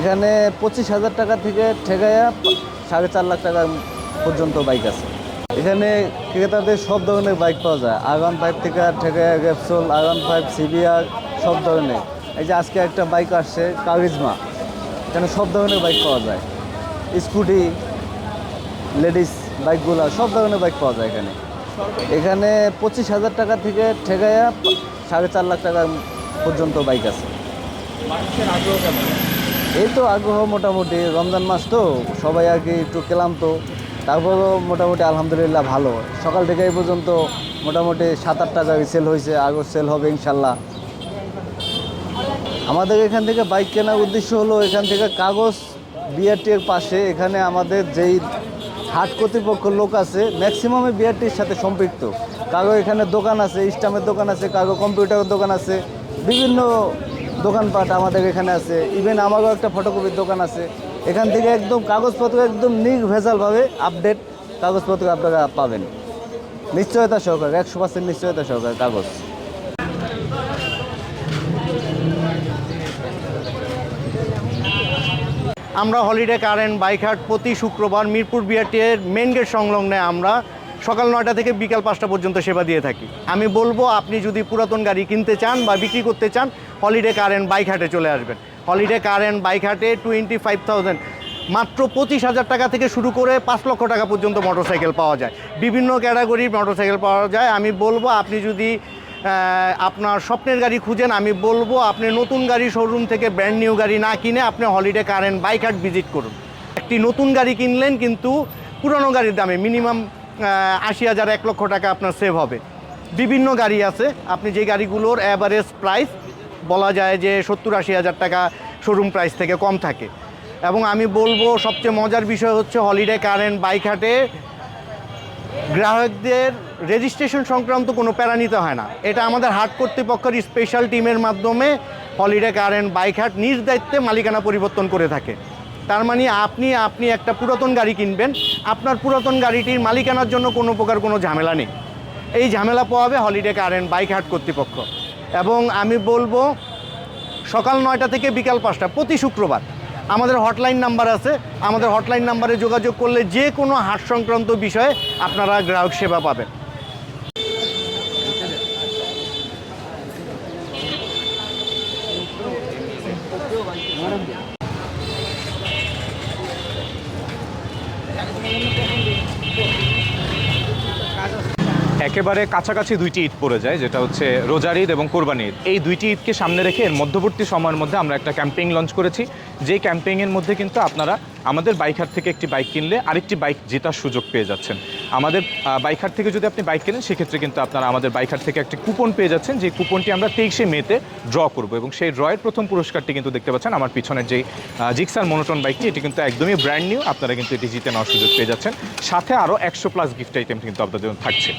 এখানে পঁচিশ হাজার টাকা থেকে ঠেকাইয়া সাড়ে চার লাখ টাকা পর্যন্ত বাইক আছে। এখানে ক্রেতাদের সব ধরনের বাইক পাওয়া যায়। আগান ফাইভ থেকে ঠেকাইয়া গ্যাপসোল আগান ফাইভ সিবিআর সব ধরনের। এই যে আজকে একটা বাইক আসছে কারিজমা এখানে সব ধরনের বাইক পাওয়া যায়। স্কুটি লেডিস বাইকগুলো সব ধরনের বাইক পাওয়া যায় এখানে। এখানে পঁচিশ হাজার টাকা থেকে ঠেকাইয়া সাড়ে চার লাখ টাকা পর্যন্ত বাইক আছে। এই তো আগ্রহ মোটামুটি, রমজান মাস তো, সবাই আর কি একটু ক্লান্ত। তারপরও মোটামুটি আলহামদুলিল্লাহ ভালো। সকাল থেকে এই পর্যন্ত মোটামুটি সাত আট টাকা সেল হয়েছে আগর সেল হবে ইনশাল্লাহ। আমাদের এখান থেকে বাইক কেনার উদ্দেশ্য হলো এখান থেকে কাগজ বিআরটির পাশে এখানে আমাদের যেই হাট কর্তৃপক্ষ লোক আছে ম্যাক্সিমামে বিআরটির সাথে সম্পৃক্ত। কাগো এখানে দোকান আছে স্টামের দোকান আছে, কাগো কম্পিউটারের দোকান আছে, বিভিন্ন দোকানপাট আমাদের এখানে আছে। ইভেন আমারও একটা ফটোকপির দোকান আছে। এখান থেকে একদম কাগজপত্র একদম নির্ভেজালভাবে আপডেট কাগজপত্র আপনারা পাবেন। নিশ্চয়তা সহকারে, একশো পার্সেন্ট নিশ্চয়তা সহকারে কাগজ। আমরা হলিডে কারেন্ট বাইক হাট প্রতি শুক্রবার মিরপুর বিআরটিএর মেন গেট সংলগ্নে আমরা সকাল নয়টা থেকে বিকাল পাঁচটা পর্যন্ত সেবা দিয়ে থাকি। আমি বলব, আপনি যদি পুরাতন গাড়ি কিনতে চান বা বিক্রি করতে চান, হলিডে কারেন্ট বাইক হাটে চলে আসবেন। হলিডে কারেন্ট বাইক হাটে টোয়েন্টি ফাইভ থাউজেন্ড। মাত্র পঁচিশ হাজার টাকা থেকে শুরু করে পাঁচ লক্ষ টাকা পর্যন্ত মোটরসাইকেল পাওয়া যায়। বিভিন্ন ক্যাটাগরির মোটরসাইকেল পাওয়া যায়। আমি বলব, আপনি যদি আপনার স্বপ্নের গাড়ি খুঁজেন, আমি বলব, আপনি নতুন গাড়ি শোরুম থেকে ব্র্যান্ড নিউ গাড়ি না কিনে আপনি হলিডে কারেন্ট বাইক হাট ভিজিট করুন। একটি নতুন গাড়ি কিনলেন কিন্তু পুরনো গাড়ির দামে মিনিমাম আশি হাজার এক লক্ষ টাকা আপনার সেভ হবে। বিভিন্ন গাড়ি আছে, আপনি যে গাড়িগুলোর অ্যাভারেজ প্রাইস বলা যায় যে সত্তর আশি হাজার টাকা শোরুম প্রাইস থেকে কম থাকে। এবং আমি বলব, সবচেয়ে মজার বিষয় হচ্ছে হলিডে কারেন্ট বাইক হাটে গ্রাহকদের রেজিস্ট্রেশন সংক্রান্ত কোনো প্যারা নিতে হয় না। এটা আমাদের হাট কর্তৃপক্ষের স্পেশাল টিমের মাধ্যমে হলিডে কারেন্ট বাইক হাট নিজ দায়িত্বে মালিকানা পরিবর্তন করে থাকে। তার মানে আপনি আপনি একটা পুরাতন গাড়ি কিনবেন। আপনার পুরাতন গাড়িটির মালিকানার জন্য কোনো প্রকার কোনো ঝামেলা নেই। এই ঝামেলা পোয়াবে হলিডে কারেন্ট বাইক হাট কর্তৃপক্ষ। এবং আমি বলব, সকাল নয়টা থেকে বিকাল পাঁচটা, প্রতি শুক্রবার। আমাদের হটলাইন নাম্বার আছে। আমাদের হটলাইন নাম্বারে যোগাযোগ করলে যে কোনো হাট সংক্রান্ত বিষয়ে আপনারা গ্রাহক সেবা পাবেন। একেবারে কাছাকাছি দুইটি ঈদ পড়ে যায়, যেটা হচ্ছে রোজার ঈদ এবং কোরবানি ঈদ। এই দুইটি ঈদকে সামনে রেখে এর মধ্যবর্তী সময়ের মধ্যে আমরা একটা ক্যাম্পেইন লঞ্চ করেছি। যেই ক্যাম্পেইনের মধ্যে কিন্তু আপনারা আমাদের বাইকহাট থেকে একটি বাইক কিনলে আরেকটি বাইক জেতার সুযোগ পেয়ে যাচ্ছেন। আমাদের বাইকহাট থেকে যদি আপনি বাইক কেনেন, সেক্ষেত্রে কিন্তু আপনারা আমাদের বাইকহাট থেকে একটি কুপন পেয়ে যাচ্ছেন। যে কুপনটি আমরা তেইশে মেতে ড্র করব এবং সেই ড্রয়ের প্রথম পুরস্কারটি কিন্তু দেখতে পাচ্ছেন। আমার পিছনের যেই জিক্সার মনোটন বাইকটি, এটি কিন্তু একদমই ব্র্যান্ড নিউ। আপনারা কিন্তু এটি জিতে নেওয়ার সুযোগ পেয়ে যাচ্ছেন। সাথে আরও একশো প্লাস গিফট আইটেম কিন্তু আপনাদের থাকছে।